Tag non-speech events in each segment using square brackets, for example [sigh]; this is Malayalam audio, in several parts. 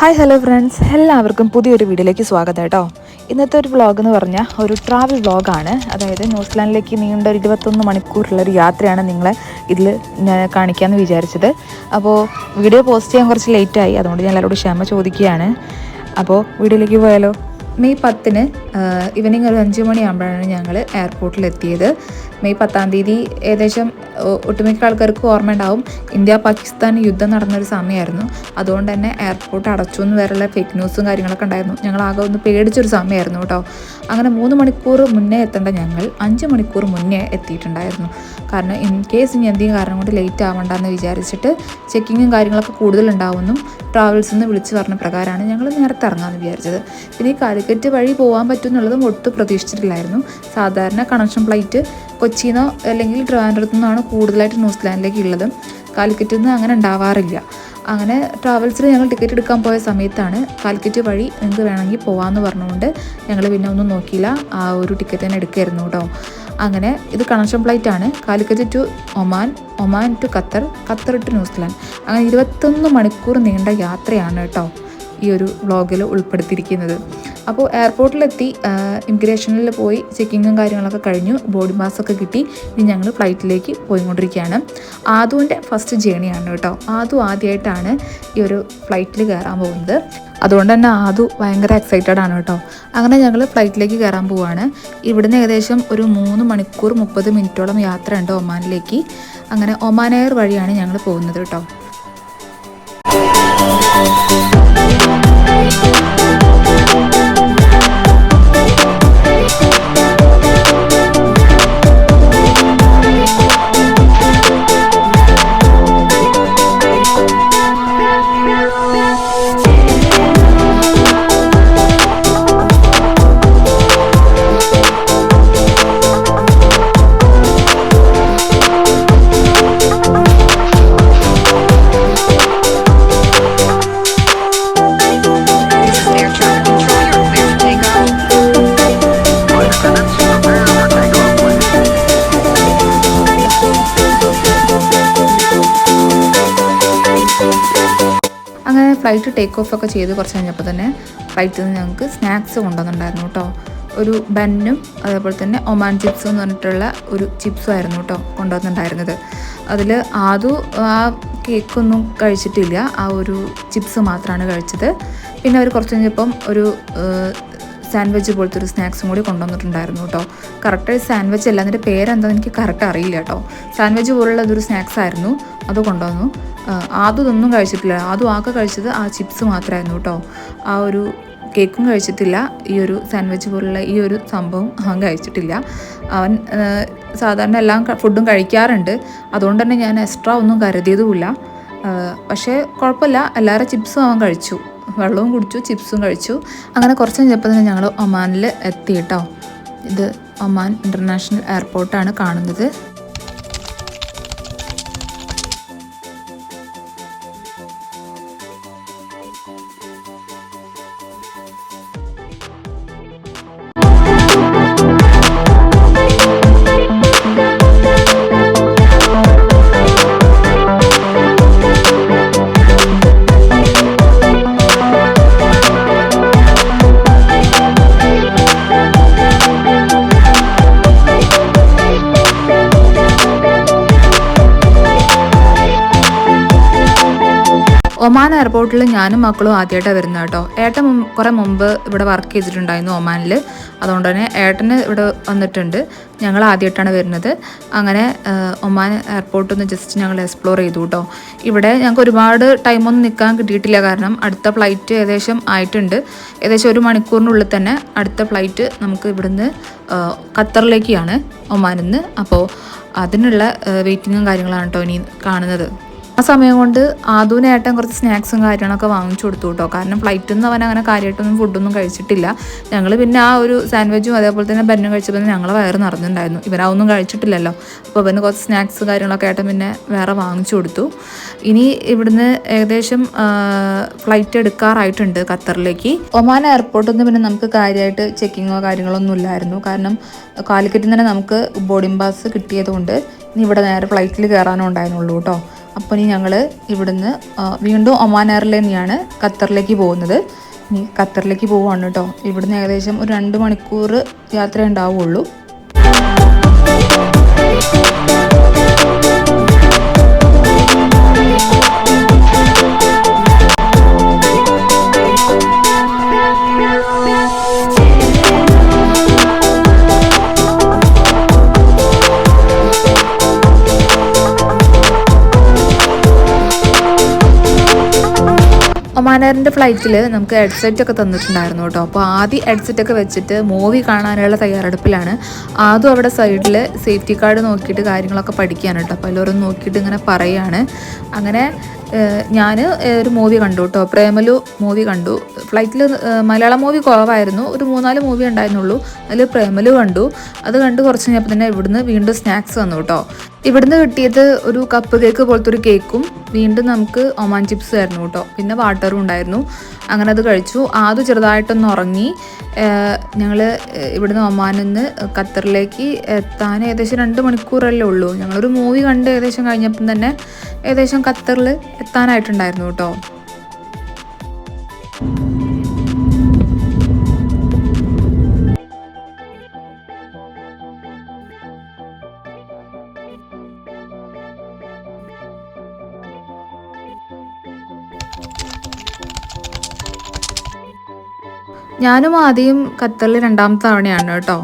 ഹായ് ഹലോ ഫ്രണ്ട്സ് എല്ലാവർക്കും പുതിയൊരു വീഡിയോയിലേക്ക് സ്വാഗതം കേട്ടോ. ഇന്നത്തെ ഒരു വ്ളോഗ് എന്ന് പറഞ്ഞാൽ ഒരു ട്രാവൽ വ്ളോഗാണ് അതായത് ന്യൂസിലാൻഡിലേക്ക് നീണ്ട ഒരു ഇരുപത്തൊന്ന് മണിക്കൂറുള്ള ഒരു യാത്രയാണ് നിങ്ങളെ ഇതിൽ ഞാൻ കാണിക്കാമെന്ന് വിചാരിച്ചത്. അപ്പോൾ വീഡിയോ പോസ്റ്റ് ചെയ്യാൻ കുറച്ച് ലേറ്റായി അതുകൊണ്ട് ഞാൻ എല്ലാവരോടും ക്ഷമ ചോദിക്കുകയാണ്. അപ്പോൾ വീഡിയോയിലേക്ക് പോയാലോ? മെയ് പത്തിന് ഈവനിങ് ഒരു അഞ്ച് മണിയാകുമ്പോഴാണ് ഞങ്ങൾ എയർപോർട്ടിൽ എത്തിയത് മെയ് പത്താം തീയതി ഏകദേശം ഒട്ടുമിക്ക ആൾക്കാർക്ക് ഓർമ്മ ഉണ്ടാവും. ഇന്ത്യ പാകിസ്ഥാൻ യുദ്ധം നടന്നൊരു സമയമായിരുന്നു. അതുകൊണ്ട് തന്നെ എയർപോർട്ട് അടച്ചു എന്ന് വരെയുള്ള ഫേക്ക് ന്യൂസും കാര്യങ്ങളൊക്കെ ഉണ്ടായിരുന്നു. ഞങ്ങൾ ആകെ ഒന്ന് പേടിച്ചൊരു സമയമായിരുന്നു കേട്ടോ. അങ്ങനെ മൂന്ന് മണിക്കൂർ മുന്നേ എത്തേണ്ട ഞങ്ങൾ അഞ്ച് മണിക്കൂർ മുന്നേ എത്തിയിട്ടുണ്ടായിരുന്നു. കാരണം ഇൻ കേസ് ഇനി എന്തെങ്കിലും കാരണം കൊണ്ട് ലേറ്റ് ആവണ്ടെന്ന് വിചാരിച്ചിട്ട് ചെക്കിങ്ങും കാര്യങ്ങളൊക്കെ കൂടുതലുണ്ടാവുമെന്നും ട്രാവൽസിൽ നിന്ന് വിളിച്ച് പറഞ്ഞ പ്രകാരമാണ് ഞങ്ങൾ നേരത്തെ ഇറങ്ങാമെന്ന് വിചാരിച്ചത്. പിന്നെ ഈ കാലിക്കറ്റ് വഴി പോകാൻ പറ്റുമെന്നുള്ളതും ഒട്ടും പ്രതീക്ഷിച്ചിട്ടില്ലായിരുന്നു. സാധാരണ കണക്ഷൻ ഫ്ലൈറ്റ് കൊച്ചിന്നോ അല്ലെങ്കിൽ ട്രിവാൻഡ്രത്തു നിന്നാണ് കൂടുതലായിട്ട് ന്യൂസിലാൻഡിലേക്ക് ഉള്ളത്. കാലിക്കറ്റിൽ നിന്ന് അങ്ങനെ ഉണ്ടാവാറില്ല. അങ്ങനെ ട്രാവൽസിൽ ഞങ്ങൾ ടിക്കറ്റ് എടുക്കാൻ പോയ സമയത്താണ് കാലിക്കറ്റ് വഴി നിങ്ങൾക്ക് വേണമെങ്കിൽ പോകാമെന്ന് പറഞ്ഞുകൊണ്ട് ഞങ്ങൾ പിന്നെ ഒന്നും നോക്കിയില്ല. ആ ഒരു ടിക്കറ്റ് തന്നെ എടുക്കായിരുന്നു കേട്ടോ. അങ്ങനെ ഇത് കണക്ഷൻ ഫ്ലൈറ്റ് ആണ്. Calicut to Oman Oman to Qatar Qatar to New Zealand. അങ്ങനെ ഇരുപത്തൊന്ന് മണിക്കൂർ നീണ്ട യാത്രയാണ് കേട്ടോ ഈ ഒരു വ്ളോഗിൽ ഉൾപ്പെടുത്തിയിരിക്കുന്നത്. അപ്പോൾ എയർപോർട്ടിലെത്തി ഇമിഗ്രേഷനിൽ പോയി ചെക്കിങ്ങും കാര്യങ്ങളൊക്കെ കഴിഞ്ഞു. ബോഡി ഒക്കെ കിട്ടി. ഇനി ഞങ്ങൾ ഫ്ലൈറ്റിലേക്ക് പോയിക്കൊണ്ടിരിക്കുകയാണ്. ആദുവിന്റെ ഫസ്റ്റ് ജേണിയാണ് കേട്ടോ. ആദു ആദ്യമായിട്ടാണ് ഈ ഒരു ഫ്ലൈറ്റിൽ കയറാൻ പോകുന്നത്. അതുകൊണ്ട് തന്നെ ആദു ഭയങ്കര എക്സൈറ്റഡ് ആണ് കേട്ടോ. അങ്ങനെ ഞങ്ങൾ ഫ്ലൈറ്റിലേക്ക് കയറാൻ പോവാണ്. ഇവിടുന്ന് ഏകദേശം ഒരു മൂന്ന് മണിക്കൂർ മുപ്പത് മിനിറ്റോളം യാത്ര ഉണ്ട് ഒമാനിലേക്ക്. അങ്ങനെ ഒമാൻ എയർ വഴിയാണ് ഞങ്ങൾ പോകുന്നത് കേട്ടോ. ഫ്ലൈറ്റ് ടേക്ക് ഓഫ് ഒക്കെ ചെയ്ത് കുറച്ച് കഴിഞ്ഞപ്പോൾ തന്നെ ഫ്ലൈറ്റിൽ നിന്ന് ഞങ്ങൾക്ക് സ്നാക്സ് കൊണ്ടുവന്നിട്ടുണ്ടായിരുന്നു കേട്ടോ. ഒരു ബന്നും അതേപോലെ തന്നെ ഒമാൻ ചിപ്സ് എന്ന് പറഞ്ഞിട്ടുള്ള ഒരു ചിപ്സും ആയിരുന്നു കേട്ടോ കൊണ്ടുവന്നിട്ടുണ്ടായിരുന്നത്. അതിൽ ആദ്യം ആ കേക്കൊന്നും കഴിച്ചിട്ടില്ല. ആ ഒരു ചിപ്സ് മാത്രമാണ് കഴിച്ചത്. പിന്നെ അവർ കുറച്ച് കഴിഞ്ഞപ്പം ഒരു സാൻഡ്വിച്ച് പോലത്തെ ഒരു സ്നാക്സും കൂടി കൊണ്ടുവന്നിട്ടുണ്ടായിരുന്നു കേട്ടോ. കറക്റ്റ് സാൻഡ്വിച്ച് അല്ല അതിന്റെ പേരെന്താ എനിക്ക് കറക്റ്റ് അറിയില്ല കേട്ടോ. സാൻഡ്വിച്ച് പോലുള്ള ഇതൊരു സ്നാക്സ് ആയിരുന്നു അത് കൊണ്ടുവന്നു. ആദ്യം ഇതൊന്നും കഴിച്ചിട്ടില്ല. ആദ്യം ആകെ കഴിച്ചത് ആ ചിപ്സ് മാത്രമായിരുന്നു കേട്ടോ. ആ ഒരു കേക്കും കഴിച്ചിട്ടില്ല. ഈ ഒരു സാൻഡ്വിച്ച് പോലുള്ള ഈ ഒരു സംഭവം അവൻ കഴിച്ചിട്ടില്ല. അവൻ സാധാരണ എല്ലാം ഫുഡും കഴിക്കാറുണ്ട്. അതുകൊണ്ട് തന്നെ ഞാൻ എക്സ്ട്രാ ഒന്നും കരുതിയതുമില്ല. പക്ഷേ കുഴപ്പമില്ല. എല്ലാവരും ചിപ്സും അവൻ കഴിച്ചു. വെള്ളവും കുടിച്ചു ചിപ്സും കഴിച്ചു. അങ്ങനെ കുറച്ച് കഴിഞ്ഞപ്പോൾ തന്നെ ഞങ്ങൾ ഒമാനിൽ എത്തി കേട്ടോ ഇത് ഒമാൻ ഇന്റർനാഷണൽ എയർപോർട്ടാണ് കാണുന്നത്. ഒമാൻ എയർപോർട്ടിൽ ഞാനും മക്കളും ആദ്യമായിട്ടാണ് വരുന്നത് കേട്ടോ. ഏട്ടൻ കുറെ മുമ്പ് ഇവിടെ വർക്ക് ചെയ്തിട്ടുണ്ടായിരുന്നു ഒമാനിൽ അതുകൊണ്ട് തന്നെ ഏട്ടന് ഇവിടെ വന്നിട്ടുണ്ട്. ഞങ്ങൾ ആദ്യമായിട്ടാണ് വരുന്നത്. അങ്ങനെ ഒമാൻ എയർപോർട്ട് ഒന്ന് ജസ്റ്റ് ഞങ്ങൾ എക്സ്പ്ലോർ ചെയ്തു കേട്ടോ. ഇവിടെ ഞങ്ങൾക്ക് ഒരുപാട് ടൈമൊന്നും നിൽക്കാൻ കിട്ടിയിട്ടില്ല. കാരണം അടുത്ത ഫ്ലൈറ്റ് ഏകദേശം ആയിട്ടുണ്ട്. ഏകദേശം ഒരു മണിക്കൂറിനുള്ളിൽ തന്നെ അടുത്ത ഫ്ലൈറ്റ് നമുക്ക് ഇവിടുന്ന് ഖത്തറിലേക്കാണ് ഒമാനിൽ നിന്ന് അപ്പോൾ അതിനുള്ള വെയിറ്റിങ്ങും കാര്യങ്ങളാണ് കേട്ടോ ഇനി കാണുന്നത്. ആ സമയം കൊണ്ട് ആദൂനേട്ടൻ കുറച്ച് സ്നാക്സും കാര്യങ്ങളൊക്കെ വാങ്ങിച്ചു കൊടുത്തു കേട്ടോ കാരണം ഫ്ലൈറ്റിൽ നിന്ന് അവൻ അങ്ങനെ കാര്യമായിട്ടൊന്നും ഫുഡൊന്നും കഴിച്ചിട്ടില്ല. ഞങ്ങൾ പിന്നെ ആ ഒരു സാൻഡ്വിച്ചും അതേപോലെ തന്നെ ബന്നും കഴിച്ചപ്പോൾ ഞങ്ങളെ വയറ് നിറഞ്ഞിട്ടുണ്ടായിരുന്നു. ഇവരാവൊന്നും കഴിച്ചിട്ടില്ലല്ലോ. അപ്പോൾ അവന് കുറച്ച് സ്നാക്സ് കാര്യങ്ങളൊക്കെ ഏട്ടൻ പിന്നെ വേറെ വാങ്ങിച്ചു കൊടുത്തു. ഇനി ഇവിടുന്ന് ഏകദേശം ഫ്ലൈറ്റ് എടുക്കാറായിട്ടുണ്ട് ഖത്തറിലേക്ക്. ഒമാൻ എയർപോർട്ടിൽ നിന്ന് പിന്നെ നമുക്ക് കാര്യമായിട്ട് ചെക്കിങ്ങോ കാര്യങ്ങളോ ഒന്നും ഇല്ലായിരുന്നു. കാരണം കാലിക്കറ്റിൽ നിന്ന് തന്നെ നമുക്ക് ബോർഡിംഗ് പാസ് കിട്ടിയതുകൊണ്ട് ഇനി ഇവിടെ നേരെ ഫ്ലൈറ്റിൽ കയറാനോ ഉണ്ടായിരുന്നുള്ളൂ കേട്ടോ അപ്പോൾ ഇനി ഞങ്ങൾ ഇവിടുന്ന് വീണ്ടും ഒമാൻ എയറിൽ തന്നെയാണ് ഖത്തറിലേക്ക് പോകുന്നത്. ഇനി ഖത്തറിലേക്ക് പോവാണ് കേട്ടോ. ഇവിടുന്ന് ഏകദേശം ഒരു രണ്ട് മണിക്കൂർ യാത്ര ഉണ്ടാവുള്ളൂ. ഒമാനറിന്റെ ഫ്ലൈറ്റിൽ നമുക്ക് ഹെഡ്സെറ്റ് ഒക്കെ തന്നിട്ടുണ്ടായിരുന്നു കേട്ടോ. അപ്പോൾ ആദ്യം ഹെഡ്സെറ്റ് ഒക്കെ വെച്ചിട്ട് മൂവി കാണാനുള്ള തയ്യാറെടുപ്പിലാണ്. ആദ്യം അവിടെ സൈഡിൽ സേഫ്റ്റി കാർഡ് നോക്കിയിട്ട് കാര്യങ്ങളൊക്കെ പഠിക്കുകയാണ് കേട്ടോ. അപ്പോൾ എല്ലാവരും നോക്കിയിട്ട് ഇങ്ങനെ പറയുകയാണ് അങ്ങനെ ഞാൻ ഒരു മൂവി കണ്ടു കേട്ടോ പ്രേമലു മൂവി കണ്ടു. ഫ്ലൈറ്റിൽ മലയാളം മൂവി കുറവായിരുന്നു. ഒരു മൂന്നാൽ മൂവി ഉണ്ടായിരുന്നുള്ളൂ. അതിൽ പ്രേമലു കണ്ടു. അത് കണ്ട് കുറച്ച് കഴിഞ്ഞപ്പോൾ തന്നെ ഇവിടുന്ന് വീണ്ടും സ്നാക്സ് വന്നു കേട്ടോ ഇവിടുന്ന് കിട്ടിയത് ഒരു കപ്പ് കേക്ക് പോലത്തെ ഒരു കേക്കും വീണ്ടും നമുക്ക് ഒമാൻ ചിപ്സ് ആയിരുന്നു കേട്ടോ പിന്നെ വാട്ടറും ഉണ്ടായിരുന്നു. അങ്ങനെ അത് കഴിച്ചു. ആദ്യം ചെറുതായിട്ടൊന്ന് ഉറങ്ങി ഞങ്ങൾ ഇവിടുന്ന് ഒമാനിൽ നിന്ന് ഖത്തറിലേക്ക് എത്താൻ ഏകദേശം രണ്ട് മണിക്കൂറല്ലേ ഉള്ളൂ. ഞങ്ങളൊരു മൂവി കണ്ട് ഏകദേശം കഴിഞ്ഞപ്പം തന്നെ ഏകദേശം ഖത്തറിൽ എത്താനായിട്ടുണ്ടായിരുന്നു കേട്ടോ. ഞാനും ആദ്യം ഖത്തറിൽ രണ്ടാമത്തെ തവണയാണ് കേട്ടോ.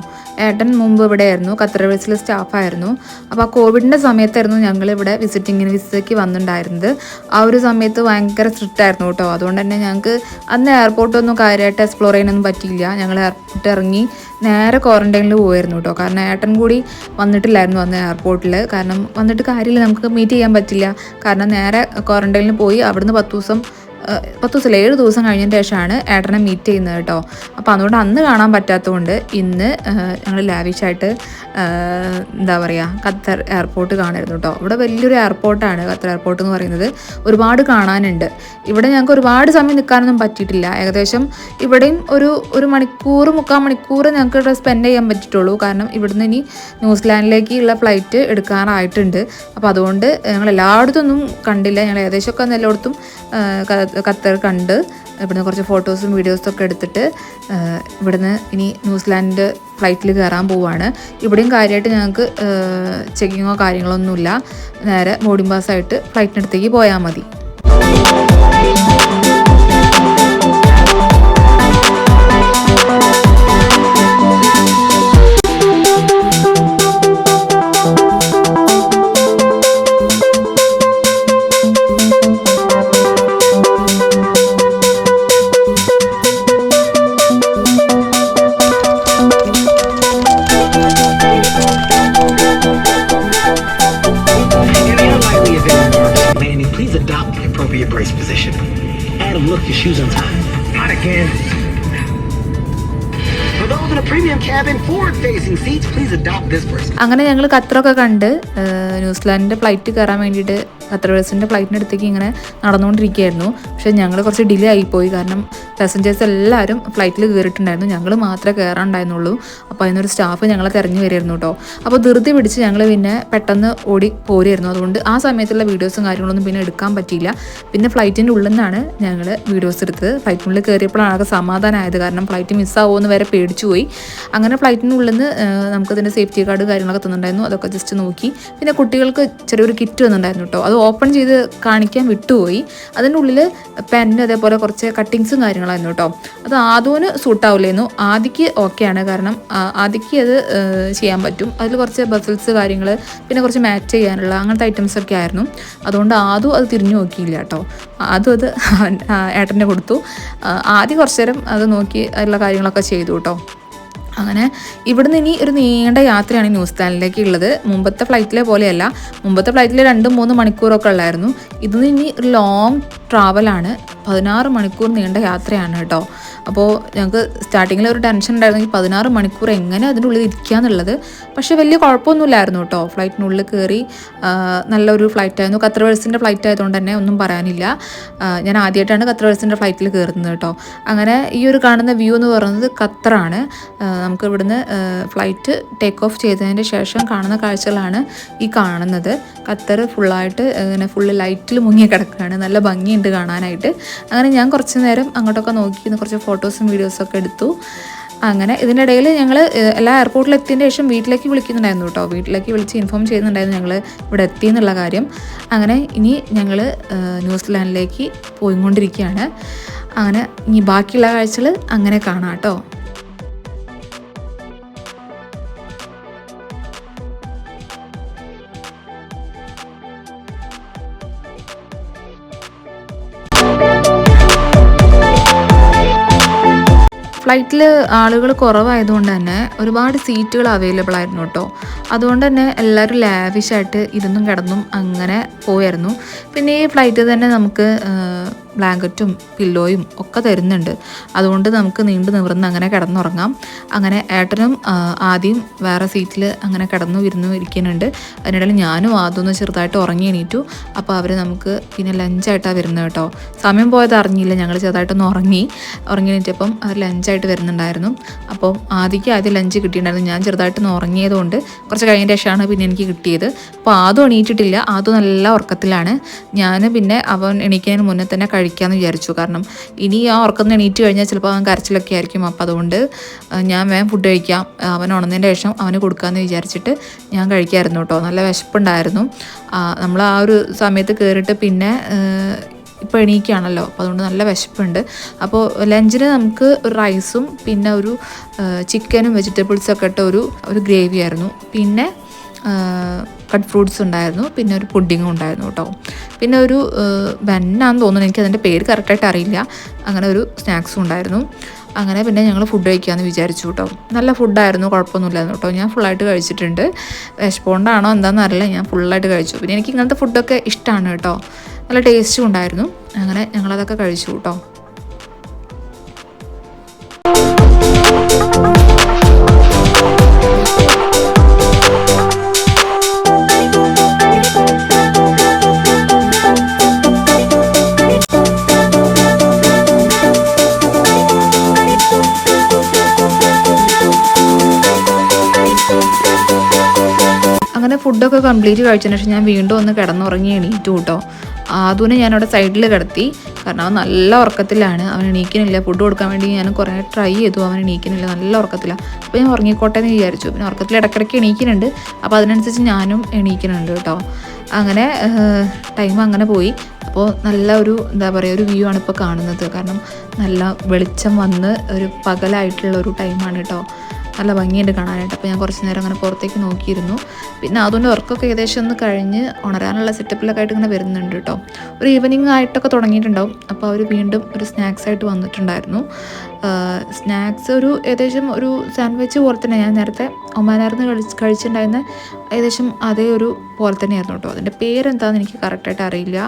ഏട്ടൻ മുമ്പ് ഇവിടെ ആയിരുന്നു ഖത്തർ എയർവേസിലെ സ്റ്റാഫായിരുന്നു. അപ്പോൾ ആ കോവിഡിന്റെ സമയത്തായിരുന്നു ഞങ്ങൾ ഇവിടെ വിസിറ്റിങ്ങിന് വിസയ്ക്ക് വന്നിട്ടുണ്ടായിരുന്നത്. ആ ഒരു സമയത്ത് ഭയങ്കര സ്ട്രിക്റ്റ് ആയിരുന്നു കേട്ടോ. അതുകൊണ്ട് തന്നെ ഞങ്ങൾക്ക് അന്ന് എയർപോർട്ടൊന്നും കാര്യമായിട്ട് എക്സ്പ്ലോർ ചെയ്യാനൊന്നും പറ്റിയില്ല. ഞങ്ങൾ എയർപോർട്ട് ഇറങ്ങി നേരെ ക്വാറന്റൈനിൽ പോയിരുന്നു കേട്ടോ. കാരണം ഏട്ടൻ കൂടി വന്നിട്ടില്ലായിരുന്നു അന്ന് എയർപോർട്ടിൽ കാരണം വന്നിട്ട് കാര്യമില്ല നമുക്ക് മീറ്റ് ചെയ്യാൻ പറ്റില്ല. കാരണം നേരെ ക്വാറന്റൈനിൽ പോയി അവിടുന്ന് പത്ത് ദിവസം പത്ത് ദിവസമല്ല ഏഴ് ദിവസം കഴിഞ്ഞതിന് ശേഷമാണ് ഏട്ടനെ മീറ്റ് ചെയ്യുന്നത് കേട്ടോ. അപ്പോൾ അതുകൊണ്ട് അന്ന് കാണാൻ പറ്റാത്തതുകൊണ്ട് ഇന്ന് ഞങ്ങൾ ലാവിഷായിട്ട് എന്താ പറയുക ഖത്തർ എയർപോർട്ട് കാണായിരുന്നു കേട്ടോ. ഇവിടെ വലിയൊരു എയർപോർട്ടാണ് ഖത്തർ എയർപോർട്ട് എന്ന് പറയുന്നത്. ഒരുപാട് കാണാനുണ്ട്. ഇവിടെ ഞങ്ങൾക്ക് ഒരുപാട് സമയം നിൽക്കാനൊന്നും പറ്റിയിട്ടില്ല. ഏകദേശം ഇവിടെയും ഒരു ഒരു മണിക്കൂർ മുക്കാൽ മണിക്കൂർ ഞങ്ങൾക്ക് ഇവിടെ സ്പെൻഡ് ചെയ്യാൻ പറ്റിയിട്ടുള്ളൂ. കാരണം ഇവിടുന്ന് ഇനി ന്യൂസിലാൻഡിലേക്കുള്ള ഫ്ലൈറ്റ് എടുക്കാനായിട്ടുണ്ട് അപ്പോൾ അതുകൊണ്ട് ഞങ്ങൾ എല്ലായിടത്തൊന്നും കണ്ടില്ല. ഞങ്ങൾ ഏകദേശമൊക്കെ എല്ലായിടത്തും ഖത്തർ കണ്ട് ഇവിടുന്ന് കുറച്ച് ഫോട്ടോസും വീഡിയോസും ഒക്കെ എടുത്തിട്ട് ഇവിടുന്ന് ഇനി ന്യൂസിലാൻഡ് ഫ്ലൈറ്റിൽ കയറാൻ പോവുകയാണ് ഇവിടെയും കാര്യമായിട്ട് ഞങ്ങൾക്ക് ചെക്കിങ്ങോ കാര്യങ്ങളോ ഒന്നുമില്ല. നേരെ ബോർഡിംഗ് പാസ്സായിട്ട് ഫ്ലൈറ്റിനടുത്തേക്ക് പോയാൽ മതി. അങ്ങനെ ഞങ്ങൾ ഖത്തറൊക്കെ കണ്ട് ന്യൂസിലാൻഡിന്റെ ഫ്ലൈറ്റ് കയറാൻ വേണ്ടിയിട്ട് ഖത്തർ ബസ്സിന്റെ ഫ്ലൈറ്റിന്റെ അടുത്തേക്ക് ഇങ്ങനെ നടന്നുകൊണ്ടിരിക്കുകയായിരുന്നു. പക്ഷേ ഞങ്ങൾ കുറച്ച് ഡിലേ ആയിപ്പോയി. കാരണം പാസഞ്ചേഴ്സ് എല്ലാവരും ഫ്ലൈറ്റിൽ കയറിയിട്ടുണ്ടായിരുന്നു ഞങ്ങൾ മാത്രമേ കയറാണ്ടായിരുന്നുള്ളൂ അപ്പോൾ അതിനൊരു സ്റ്റാഫ് ഞങ്ങളെ തിരഞ്ഞു വരായിരുന്നു കേട്ടോ. അപ്പോൾ ധൃതി പിടിച്ച് ഞങ്ങൾ പിന്നെ പെട്ടെന്ന് ഓടി പോരുമായിരുന്നു അതുകൊണ്ട് ആ സമയത്തുള്ള വീഡിയോസും കാര്യങ്ങളൊന്നും പിന്നെ എടുക്കാൻ പറ്റിയില്ല. പിന്നെ ഫ്ലൈറ്റിന്റെ ഉള്ളിൽ നിന്നാണ് ഞങ്ങൾ വീഡിയോസ് എടുത്തത്. ഫ്ലൈറ്റിനുള്ളിൽ കയറിയപ്പോഴാണ് ആകെ സമാധാനമായത് കാരണം ഫ്ലൈറ്റ് മിസ്സാവുമെന്ന് വരെ പേടിച്ചു പോയി. അങ്ങനെ ഫ്ലൈറ്റിന്റെ ഉള്ളിൽ നിന്ന് നമുക്കതിന്റെ സേഫ്റ്റി കാർഡ് കാര്യങ്ങളൊക്കെ തന്നിട്ടുണ്ടായിരുന്നു. അതൊക്കെ ജസ്റ്റ് നോക്കി. പിന്നെ കുട്ടികൾക്ക് ചെറിയൊരു കിറ്റ് വന്നിട്ടുണ്ടായിരുന്നു കേട്ടോ. അത് ഓപ്പൺ ചെയ്ത് കാണിക്കാൻ വിട്ടുപോയി. അതിന്റെ ഉള്ളിൽ പെൻ അതേപോലെ കുറച്ച് കട്ടിങ്സും കാര്യങ്ങളായിരുന്നു കേട്ടോ. അത് ആദോന് സൂട്ടാവില്ലായിരുന്നു ആദിക്ക് ഓക്കെയാണ് കാരണം ആദിക്ക് അത് ചെയ്യാൻ പറ്റും. അതിൽ കുറച്ച് ബസിൽസ് കാര്യങ്ങൾ പിന്നെ കുറച്ച് മാച്ച് ചെയ്യാനുള്ള അങ്ങനത്തെ ഐറ്റംസ് ഒക്കെ ആയിരുന്നു. അതുകൊണ്ട് ആദ്യം അത് തിരിഞ്ഞു നോക്കിയില്ല കേട്ടോ. ആദു അത് [laughs] ഏട്ടന്റെ കൊടുത്തു. ആദ്യം കുറച്ച് നേരം അത് നോക്കി അതിലുള്ള കാര്യങ്ങളൊക്കെ ചെയ്തു കേട്ടോ. അങ്ങനെ ഇവിടുന്ന് ഇനി ഒരു നീണ്ട യാത്രയാണ് ന്യൂസിലാൻഡിലേക്ക് ഉള്ളത് മുമ്പത്തെ ഫ്ലൈറ്റിലെ പോലെയല്ല. മുമ്പത്തെ ഫ്ലൈറ്റിൽ രണ്ടും മൂന്ന് മണിക്കൂറൊക്കെ ഉള്ളായിരുന്നു. ഇതിന് ഇനി ഒരു ലോങ് ട്രാവലാണ് പതിനാറ് മണിക്കൂർ നീണ്ട യാത്രയാണ് കേട്ടോ. അപ്പോൾ ഞങ്ങൾക്ക് സ്റ്റാർട്ടിങ്ങിൽ ഒരു ടെൻഷൻ ഉണ്ടായിരുന്നു ഈ പതിനാറ് മണിക്കൂർ എങ്ങനെ അതിന്റെ ഉള്ളിൽ ഇരിക്കുക എന്നുള്ളത് പക്ഷേ വലിയ കുഴപ്പമൊന്നുമില്ലായിരുന്നു കേട്ടോ. ഫ്ലൈറ്റിനുള്ളിൽ കയറി നല്ലൊരു ഫ്ലൈറ്റ് ആയിരുന്നു. ഖത്തർവേഴ്സിന്റെ ഫ്ലൈറ്റ് ആയതുകൊണ്ട് തന്നെ ഒന്നും പറയാനില്ല. ഞാൻ ആദ്യമായിട്ടാണ് കത്രവേഴ്സിന്റെ ഫ്ലൈറ്റിൽ കയറുന്നത് കേട്ടോ. അങ്ങനെ ഈ ഒരു കാണുന്ന വ്യൂ എന്ന് പറയുന്നത് ഖത്തറാണ്. നമുക്ക് ഇവിടുന്ന് ഫ്ലൈറ്റ് ടേക്ക് ഓഫ് ചെയ്തതിന് ശേഷം കാണുന്ന കാഴ്ചകളാണ് ഈ കാണുന്നത്. ഖത്തർ ഫുള്ളായിട്ട് ഇങ്ങനെ ഫുള്ള് ലൈറ്റിൽ മുങ്ങി കിടക്കുകയാണ് നല്ല ഭംഗിയുണ്ട് കാണാനായിട്ട്. അങ്ങനെ ഞാൻ കുറച്ച് നേരം അങ്ങോട്ടൊക്കെ നോക്കി കുറച്ച് ഫോട്ടോസും വീഡിയോസൊക്കെ എടുത്തു. അങ്ങനെ ഇതിനിടയിൽ ഞങ്ങൾ എല്ലാ എയർപോർട്ടിൽ എത്തിയതിന് ശേഷം വീട്ടിലേക്ക് വിളിക്കുന്നുണ്ടായിരുന്നു കേട്ടോ വീട്ടിലേക്ക് വിളിച്ച് ഇൻഫോം ചെയ്യുന്നുണ്ടായിരുന്നു ഞങ്ങൾ ഇവിടെ എത്തി എന്നുള്ള കാര്യം. അങ്ങനെ ഇനി ഞങ്ങൾ ന്യൂസിലാൻഡിലേക്ക് പോയിക്കൊണ്ടിരിക്കുകയാണ്. അങ്ങനെ ഇനി ബാക്കിയുള്ള കാഴ്ചകൾ അങ്ങനെ കാണാം കേട്ടോ ഫ്ലൈറ്റിൽ ആളുകൾ കുറവായതുകൊണ്ട് തന്നെ ഒരുപാട് സീറ്റുകൾ അവൈലബിൾ ആയിരുന്നു കേട്ടോ. അതുകൊണ്ട് തന്നെ എല്ലാവരും ലാവിഷായിട്ട് ഇരുന്നും കിടന്നും അങ്ങനെ പോയായിരുന്നു. പിന്നെ ഈ ഫ്ലൈറ്റിൽ തന്നെ നമുക്ക് ബ്ലാങ്കറ്റും പില്ലോയും ഒക്കെ തരുന്നുണ്ട്. അതുകൊണ്ട് നമുക്ക് നീണ്ടു നിവർന്ന് അങ്ങനെ കിടന്നുറങ്ങാം. അങ്ങനെ ഏട്ടനും ആദ്യം വേറെ സീറ്റിൽ അങ്ങനെ കിടന്നു വിരുന്നു ഇരിക്കുന്നുണ്ട്. അതിനിടയിൽ ഞാനും ആദ്യമൊന്ന് ചെറുതായിട്ട് ഉറങ്ങി എണീറ്റു. അപ്പോൾ അവർ നമുക്ക് പിന്നെ ലഞ്ചായിട്ടാണ് വരുന്നത് കേട്ടോ. സമയം പോയത് അറിഞ്ഞില്ല ഞങ്ങൾ ചെറുതായിട്ടൊന്ന് ഉറങ്ങി. ഉറങ്ങി എണീറ്റപ്പം അവർ ലഞ്ചായിട്ട് വരുന്നുണ്ടായിരുന്നു. അപ്പോൾ ആദ്യക്ക് ആദ്യം ലഞ്ച് കിട്ടിയിട്ടുണ്ടായിരുന്നു. ഞാൻ ചെറുതായിട്ടൊന്ന് ഉറങ്ങിയതുകൊണ്ട് കുറച്ച് കഴിഞ്ഞ ശേഷമാണ് പിന്നെ എനിക്ക് കിട്ടിയത്. അപ്പോൾ ആദ്യം എണീറ്റിട്ടില്ല. ആദ്യം നല്ല ഉറക്കത്തിലാണ്. ഞാൻ പിന്നെ അവൻ എണീക്കുന്നതിന് മുന്നേ തന്നെ കഴിക്കാമെന്ന് വിചാരിച്ചു. കാരണം ഇനി ആ ഉറക്കം എണീറ്റ് കഴിഞ്ഞാൽ ചിലപ്പോൾ അവൻ കരച്ചിലൊക്കെ ആയിരിക്കും. അപ്പോൾ അതുകൊണ്ട് ഞാൻ വേഗം ഫുഡ് കഴിക്കാം. അവൻ ഉണർന്നതിന്റെ ശേഷം അവന് കൊടുക്കാമെന്ന് വിചാരിച്ചിട്ട് ഞാൻ കഴിക്കായിരുന്നു കേട്ടോ. നല്ല വിശപ്പുണ്ടായിരുന്നു. നമ്മൾ ആ ഒരു സമയത്ത് കയറിയിട്ട് പിന്നെ ഇപ്പോൾ എണീക്കുകയാണല്ലോ. അപ്പോൾ അതുകൊണ്ട് നല്ല വിശപ്പുണ്ട്. അപ്പോൾ ലഞ്ചിന് നമുക്ക് റൈസും പിന്നെ ഒരു ചിക്കനും വെജിറ്റബിൾസൊക്കെ ഇട്ട ഒരു ഒരു ഗ്രേവി ആയിരുന്നു. പിന്നെ കട്ട് ഫ്രൂട്ട്സ് ഉണ്ടായിരുന്നു പിന്നെ ഒരു പുഡിങ്ങും ഉണ്ടായിരുന്നു കേട്ടോ. പിന്നെ ഒരു ബന്നാന്ന് തോന്നുന്നു എനിക്ക് അതിന്റെ പേര് കറക്റ്റായിട്ട് അറിയില്ല. അങ്ങനെ ഒരു സ്നാക്സും ഉണ്ടായിരുന്നു. അങ്ങനെ പിന്നെ ഞങ്ങൾ ഫുഡ് കഴിക്കാമെന്ന് വിചാരിച്ചു കേട്ടോ. നല്ല ഫുഡായിരുന്നു കുഴപ്പമൊന്നുമില്ലായിരുന്നു കേട്ടോ. ഞാൻ ഫുള്ളായിട്ട് കഴിച്ചിട്ടുണ്ട്. വിശപ്പുകൊണ്ടാണോ എന്താണെന്ന് അറിയില്ല ഞാൻ ഫുള്ളായിട്ട് കഴിച്ചു. പിന്നെ എനിക്ക് ഇങ്ങനത്തെ ഫുഡൊക്കെ ഇഷ്ടമാണ് കേട്ടോ. നല്ല ടേസ്റ്റും ഉണ്ടായിരുന്നു. അങ്ങനെ ഞങ്ങളതൊക്കെ കഴിച്ചു കേട്ടോ. ഫുഡൊക്കെ കംപ്ലീറ്റ് കഴിച്ചതിന് ശേഷം ഞാൻ വീണ്ടും ഒന്ന് കിടന്നുറങ്ങി എണീറ്റു കേട്ടോ. ആദ്യം ഞാൻ അവിടെ സൈഡിൽ കിടത്തി. കാരണം അവൻ നല്ല ഉറക്കത്തിലാണ്. അവൻ എണീക്കുന്നില്ല. ഫുഡ് കൊടുക്കാൻ വേണ്ടി ഞാൻ കുറേ ട്രൈ ചെയ്തു. അവൻ എണീക്കുന്നില്ല. നല്ല ഉറക്കത്തിലാണ് അപ്പോൾ ഞാൻ ഉറങ്ങിക്കോട്ടെ എന്ന് വിചാരിച്ചു. പിന്നെ ഉറക്കത്തിൽ ഇടയ്ക്കിടയ്ക്ക് എണീക്കുന്നുണ്ട്. അപ്പോൾ അതിനനുസരിച്ച് ഞാനും എണീക്കുന്നുണ്ട് കേട്ടോ. അങ്ങനെ ടൈം അങ്ങനെ പോയി. അപ്പോൾ നല്ല ഒരു എന്താ പറയുക ഒരു വ്യൂ ആണ് ഇപ്പോൾ കാണുന്നത്. കാരണം നല്ല വെളിച്ചം വന്ന് ഒരു പകലായിട്ടുള്ള ഒരു ടൈമാണ് കേട്ടോ. നല്ല ഭംഗിയുണ്ട് കാണാനായിട്ട്. അപ്പോൾ ഞാൻ കുറച്ച് നേരം അങ്ങനെ പുറത്തേക്ക് നോക്കിയിരുന്നു. പിന്നെ അതുകൊണ്ട് വർക്കൊക്കെ ഏകദേശം ഒന്ന് കഴിഞ്ഞ് ഉണരാനുള്ള സെറ്റപ്പിലൊക്കെ ആയിട്ട് ഇങ്ങനെ വരുന്നുണ്ട് കേട്ടോ ഒരു ഈവനിങ് ആയിട്ടൊക്കെ തുടങ്ങിയിട്ടുണ്ടാവും. അപ്പോൾ അവർ വീണ്ടും ഒരു സ്നാക്സ് ആയിട്ട് വന്നിട്ടുണ്ടായിരുന്നു. സ്നാക്സ് ഒരു ഏകദേശം ഒരു സാൻഡ്വിച്ച് പോലെ തന്നെ. ഞാൻ നേരത്തെ ഒമാനാർന്ന് കഴിച്ച് കഴിച്ചിട്ടുണ്ടായിരുന്ന ഏകദേശം അതേ ഒരു പോലെ തന്നെയായിരുന്നു കേട്ടോ അതിന്റെ പേരെന്താണെന്ന് എനിക്ക് കറക്റ്റായിട്ട് അറിയില്ല.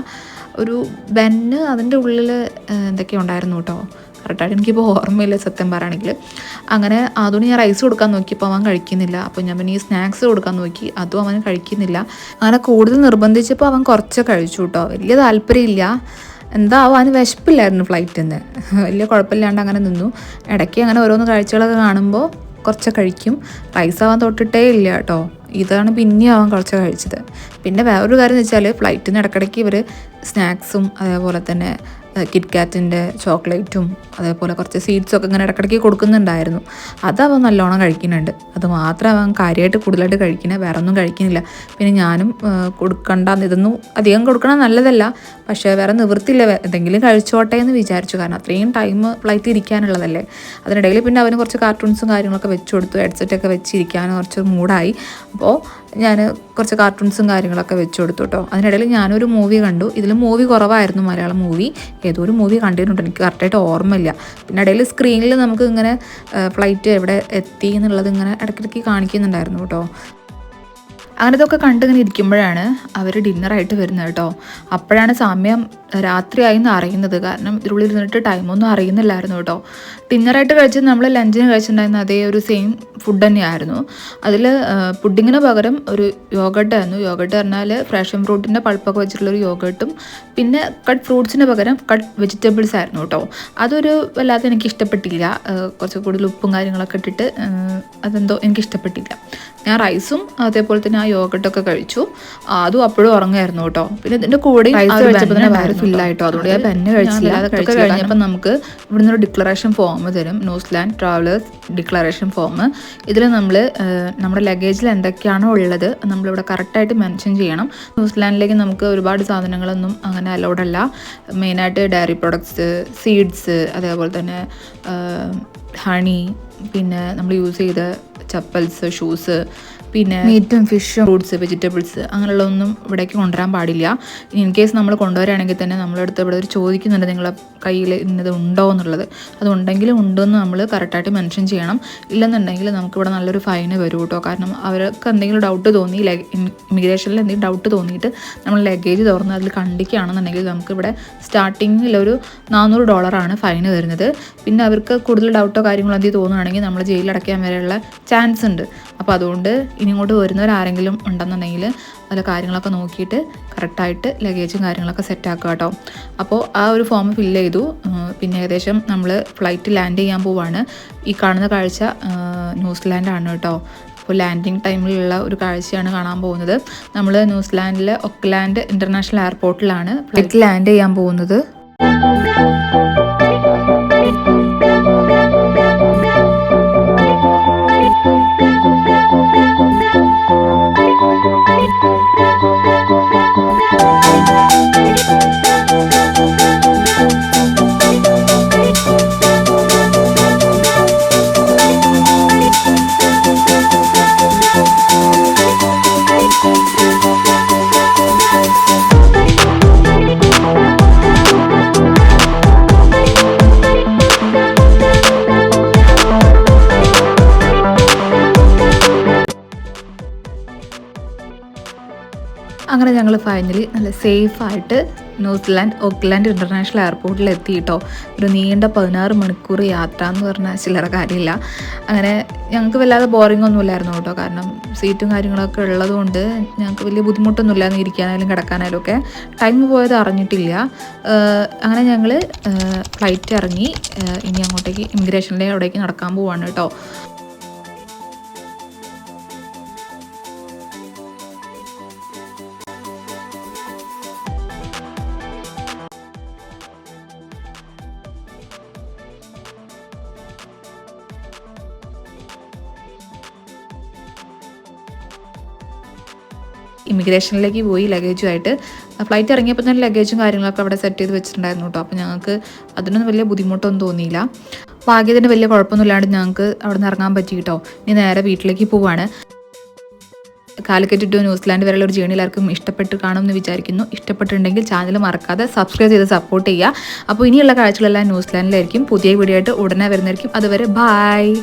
ഒരു ബെന്ന് അതിന്റെ ഉള്ളിൽ എന്തൊക്കെയോ ഉണ്ടായിരുന്നു കേട്ടോ കറക്റ്റായിട്ട് എനിക്കിപ്പോൾ ഓർമ്മയില്ല സത്യം പറയുകയാണെങ്കിൽ അങ്ങനെ അതുകൊണ്ട് ഞാൻ റൈസ് കൊടുക്കാൻ നോക്കിയപ്പോൾ അവൻ കഴിക്കുന്നില്ല. അപ്പോൾ ഞാൻ പിന്നെ ഈ സ്നാക്സ് കൊടുക്കാൻ നോക്കി. അതും അവൻ കഴിക്കുന്നില്ല. അങ്ങനെ കൂടുതൽ നിർബന്ധിച്ചപ്പോൾ അവൻ കുറച്ച് കഴിച്ചു കേട്ടോ വലിയ താല്പര്യമില്ല. എന്താ അവന് വിശപ്പില്ലായിരുന്നു ഫ്ലൈറ്റിൽ നിന്ന് വലിയ കുഴപ്പമില്ലാണ്ട് അങ്ങനെ നിന്നു. ഇടയ്ക്ക് അങ്ങനെ ഓരോന്ന് കാഴ്ചകളൊക്കെ കാണുമ്പോൾ കുറച്ച് കഴിക്കും. റൈസ് ആവാൻ തൊട്ടിട്ടേ ഇല്ല കേട്ടോ ഇതാണ് പിന്നെയും അവൻ കുറച്ച് കഴിച്ചത്. പിന്നെ വേറൊരു കാര്യം എന്ന് വെച്ചാൽ ഫ്ലൈറ്റിൽ നിന്ന് ഇടയ്ക്കിടയ്ക്ക് ഇവർ സ്നാക്സും അതേപോലെ തന്നെ കിറ്റ്കാറ്റിന്റെ ചോക്ലേറ്റും അതേപോലെ കുറച്ച് സീഡ്സൊക്കെ ഇങ്ങനെ ഇടയ്ക്കിടയ്ക്ക് കൊടുക്കുന്നുണ്ടായിരുന്നു. അത് അവൻ നല്ലോണം കഴിക്കുന്നുണ്ട്. അത് മാത്രം അവൻ കാര്യമായിട്ട് കൂടുതലായിട്ട് കഴിക്കുന്നത് വേറെ ഒന്നും കഴിക്കുന്നില്ല. പിന്നെ ഞാനും കൊടുക്കണ്ട ഇതൊന്നും അധികം കൊടുക്കണം നല്ലതല്ല. പക്ഷേ വേറെ നിവൃത്തിയില്ല എന്തെങ്കിലും കഴിച്ചോട്ടെ എന്ന് വിചാരിച്ചു. കാരണം അത്രയും ടൈം ഫ്ലൈറ്റ് ഇരിക്കാനുള്ളതല്ലേ. അതിനിടയിൽ പിന്നെ അവന് കുറച്ച് കാർട്ടൂൺസും കാര്യങ്ങളൊക്കെ വെച്ച് കൊടുത്തു. ഹെഡ്സെറ്റൊക്കെ വെച്ചിരിക്കാൻ കുറച്ച് മൂഡായി. അപ്പോൾ ഞാൻ കുറച്ച് കാർട്ടൂൺസും കാര്യങ്ങളൊക്കെ വെച്ച് കൊടുത്തു കേട്ടോ. അതിനിടയിൽ ഞാനൊരു മൂവി കണ്ടു. ഇതിൽ മൂവി കുറവായിരുന്നു മലയാളം മൂവി ഏതോ ഒരു മൂവി കണ്ടിട്ടുണ്ട്. എനിക്ക് കറക്റ്റായിട്ട് ഓർമ്മയില്ല. പിന്നെ ഇടയിൽ സ്ക്രീനിൽ നമുക്ക് ഇങ്ങനെ ഫ്ലൈറ്റ് എവിടെ എത്തി എന്നുള്ളത് ഇങ്ങനെ ഇടയ്ക്കിടയ്ക്ക് കാണിക്കുന്നുണ്ടായിരുന്നു കേട്ടോ. അങ്ങനെ ഇതൊക്കെ കണ്ടിങ്ങനെ ഇരിക്കുമ്പോഴാണ് അവർ ഡിന്നറായിട്ട് വരുന്നത് കേട്ടോ. അപ്പോഴാണ് സമയം രാത്രിയായി എന്ന് അറിയുന്നത്. കാരണം ഇതിനുള്ളിൽ ഇരുന്നിട്ട് ടൈമൊന്നും അറിയുന്നില്ലായിരുന്നു കേട്ടോ. ഡിന്നറായിട്ട് കഴിച്ചത് നമ്മൾ ലഞ്ചിന് കഴിച്ചിട്ടുണ്ടായിരുന്ന അതേ ഒരു സെയിം ഫുഡ് തന്നെയായിരുന്നു. അതിൽ പുഡിങ്ങിന് പകരം ഒരു യോഗട്ടായിരുന്നു യോഗട്ട് പറഞ്ഞാൽ ഫ്രഷൻ ഫ്രൂട്ടിന്റെ പൾപ്പൊക്കെ വെച്ചിട്ടുള്ള ഒരു യോഗട്ടും പിന്നെ കട്ട് ഫ്രൂട്ട്സിന് പകരം കട്ട് വെജിറ്റബിൾസ് ആയിരുന്നു കേട്ടോ. അതൊരു വല്ലാതെ എനിക്ക് ഇഷ്ടപ്പെട്ടില്ല. കുറച്ച് കൂടുതൽ ഉപ്പും കാര്യങ്ങളൊക്കെ ഇട്ടിട്ട് അതെന്തോ എനിക്ക് ഇഷ്ടപ്പെട്ടില്ല ഞാൻ റൈസും അതേപോലെ തന്നെ ആ യോഗട്ടൊക്കെ കഴിച്ചു. അതും അപ്പോഴും ഉറങ്ങായിരുന്നു കേട്ടോ. പിന്നെ ഇതിന്റെ കൂടെ വയറ് ഫില്ലായിട്ടോ അതുകൊണ്ട് ഞാൻ പെന്നെ കഴിച്ചില്ല. അതൊക്കെ കഴിഞ്ഞപ്പോൾ നമുക്ക് ഇവിടുന്ന് ഒരു ഡിക്ലറേഷൻ ഫോം തരും. New Zealand travellers declaration form ഇതിൽ നമ്മൾ നമ്മുടെ ലഗേജിൽ എന്തൊക്കെയാണോ ഉള്ളത് നമ്മളിവിടെ കറക്റ്റായിട്ട് മെൻഷൻ ചെയ്യണം. ന്യൂസിലാൻഡിലേക്ക് നമുക്ക് ഒരുപാട് സാധനങ്ങളൊന്നും അങ്ങനെ അലൗഡ് അല്ല. മെയിനായിട്ട് ഡയറി പ്രൊഡക്ട്സ് സീഡ്സ് അതേപോലെ തന്നെ ഹണി പിന്നെ നമ്മൾ യൂസ് ചെയ്ത ചപ്പൽസ് ഷൂസ് പിന്നെ മീറ്റും ഫിഷും ഫ്രൂട്ട്സ് വെജിറ്റബിൾസ് അങ്ങനെയുള്ള ഒന്നും ഇവിടേക്ക് കൊണ്ടുവരാൻ പാടില്ല. ഇൻ കേസ് നമ്മൾ കൊണ്ടുവരികയാണെങ്കിൽ തന്നെ നമ്മളടുത്ത് ഇവിടെ ഒരു ചോദിക്കുന്നുണ്ട് നിങ്ങളെ കയ്യിൽ ഇന്നത് ഉണ്ടോ എന്നുള്ളത്. അതുണ്ടെങ്കിൽ ഉണ്ടെന്ന് നമ്മൾ കറക്റ്റായിട്ട് മെൻഷൻ ചെയ്യണം. ഇല്ലെന്നുണ്ടെങ്കിൽ നമുക്കിവിടെ നല്ലൊരു ഫൈന് വരും കേട്ടോ കാരണം അവർക്ക് എന്തെങ്കിലും ഡൗട്ട് തോന്നി ഇമിഗ്രേഷനിൽ എന്തെങ്കിലും ഡൗട്ട് തോന്നിയിട്ട് നമ്മൾ ലഗേജ് തുറന്ന് അതിൽ കണ്ടിക്കുകയാണെന്നുണ്ടെങ്കിൽ നമുക്കിവിടെ സ്റ്റാർട്ടിങ്ങിൽ ഒരു നാനൂറ് ഡോളറാണ് ഫൈന് വരുന്നത്. പിന്നെ അവർക്ക് കൂടുതൽ ഡൗട്ടോ കാര്യങ്ങളോ എന്തെങ്കിലും തോന്നുകയാണെങ്കിൽ നമ്മൾ ജയിലിൽ അടയ്ക്കാൻ വരെയുള്ള ചാൻസ് ഉണ്ട്. അപ്പോൾ അതുകൊണ്ട് ഇനി ഇങ്ങോട്ട് വരുന്നവരാരെങ്കിലും ഉണ്ടെന്നുണ്ടെങ്കിൽ അതിലെ കാര്യങ്ങളൊക്കെ നോക്കിയിട്ട് കറക്റ്റായിട്ട് ലഗേജും കാര്യങ്ങളൊക്കെ സെറ്റാക്കുക കേട്ടോ. അപ്പോൾ ആ ഒരു ഫോം ഫില്ല് ചെയ്തു. പിന്നെ ഏകദേശം നമ്മൾ ഫ്ലൈറ്റ് ലാൻഡ് ചെയ്യാൻ പോവാണ്. ഈ കാണുന്ന കാഴ്ച ന്യൂസിലാൻഡാണ് കേട്ടോ. അപ്പോൾ ലാൻഡിങ് ടൈമിലുള്ള ഒരു കാഴ്ചയാണ് കാണാൻ പോകുന്നത്. നമ്മൾ ന്യൂസിലാൻഡിലെ ഒക്ലാൻഡ് ഇന്റർനാഷണൽ എയർപോർട്ടിലാണ് ഫ്ലൈറ്റ് ലാൻഡ് ചെയ്യാൻ പോകുന്നത്. നല്ല സേഫായിട്ട് ന്യൂസിലാൻഡ് ഓക്ലാൻഡ് ഇന്റർനാഷണൽ എയർപോർട്ടിൽ എത്തി കേട്ടോ ഒരു നീണ്ട പതിനാറ് മണിക്കൂർ യാത്ര എന്ന് പറഞ്ഞാൽ ചില്ലറ കാര്യമില്ല. അങ്ങനെ ഞങ്ങൾക്ക് വല്ലാതെ ബോറിംഗ് ഒന്നും ഇല്ലായിരുന്നു കേട്ടോ. കാരണം സീറ്റും കാര്യങ്ങളൊക്കെ ഉള്ളതുകൊണ്ട് ഞങ്ങൾക്ക് വലിയ ബുദ്ധിമുട്ടൊന്നും ഇല്ലായിരുന്നു ഇരിക്കാനായാലും കിടക്കാനായാലും ഒക്കെ ടൈം പോയത് അറിഞ്ഞിട്ടില്ല. അങ്ങനെ ഞങ്ങൾ ഫ്ലൈറ്റ് ഇറങ്ങി. ഇനി അങ്ങോട്ടേക്ക് ഇമിഗ്രേഷനിലെ അവിടേക്ക് നടക്കാൻ പോവാണ് കേട്ടോ. ഇമിഗ്രേഷനിലേക്ക് പോയി ലഗേജുമായിട്ട്. ഫ്ലൈറ്റ് ഇറങ്ങിയപ്പോൾ തന്നെ ലഗേജും കാര്യങ്ങളൊക്കെ അവിടെ സെറ്റ് ചെയ്ത് വെച്ചിട്ടുണ്ടായിരുന്നു കേട്ടോ അപ്പോൾ ഞങ്ങൾക്ക് അതിനൊന്നും വലിയ ബുദ്ധിമുട്ടൊന്നും തോന്നിയില്ല. ഭാഗ്യത്തിന് വലിയ കുഴപ്പമൊന്നുമില്ലാണ്ട് ഞങ്ങൾക്ക് അവിടെ നിന്ന് ഇറങ്ങാൻ പറ്റി കേട്ടോ ഇനി നേരെ വീട്ടിലേക്ക് പോവാണ്. കാലിക്കറ്റ് ടു ന്യൂസിലാൻഡ് വരെയുള്ള ഒരു ജേണി എല്ലാവർക്കും ഇഷ്ടപ്പെട്ട് കാണുമെന്ന് വിചാരിക്കുന്നു. ഇഷ്ടപ്പെട്ടിട്ടുണ്ടെങ്കിൽ ചാനൽ മറക്കാതെ സബ്സ്ക്രൈബ് ചെയ്ത് സപ്പോർട്ട് ചെയ്യുക. അപ്പോൾ ഇനിയുള്ള കാഴ്ചകളെല്ലാം ന്യൂസിലാൻഡിലായിരിക്കും. പുതിയ വീഡിയോ ആയിട്ട് ഉടനെ വരുന്നതായിരിക്കും. അതുവരെ ബായ്